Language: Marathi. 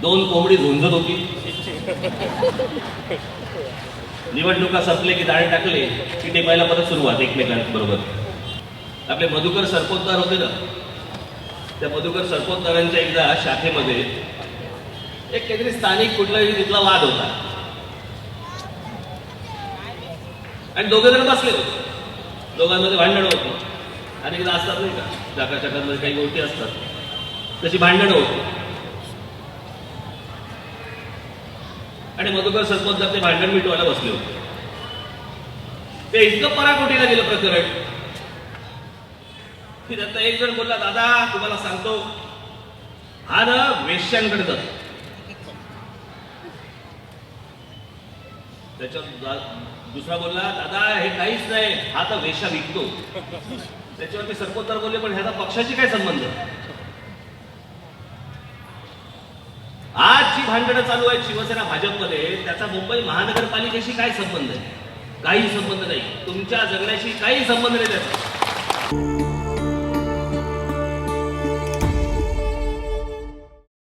दोन कोंबडी झुंजत होती. निवडणुका संपले की दाणे टाकले की टेपायला परत सुरुवात एकमेकांबरोबर. आपले मधुकर सरपोतदार होते ना त्या मधुकर सरपोतदारांच्या एकदा शाखेमध्ये एक काहीतरी स्थानिक कुठलाही तिथला वाद होता. आणि दोघे जण बसले होते. दोघांमध्ये भांडणं होती आणि एकदा असतात नाही का चाकाचाकांमध्ये काही गोष्टी असतात. तशी भांडणं होती. आणि मधुकर सरपोतदार ते भांडण मिटवायला बसले होते. ते इतकं पराकोटीला गेलं प्रकरण. की त्यात एक जण बोलला दादा तुम्हाला सांगतो हा ना वेश्यांकडे जातो. त्याच्यावर दुसरा बोलला दादा हे काहीच नाही हा तर वेशा विकतो. त्याच्यावरती सरपोतदार बोलले पण ह्याचा पक्षाशी काय संबंध? अशी भांडणं चालू आहेत शिवसेना भाजपमध्ये. त्याचा मुंबई महानगरपालिकेशी काय संबंध आहे? काही संबंध नाही. तुमच्या जगण्याशी काही संबंध नाही त्याचा.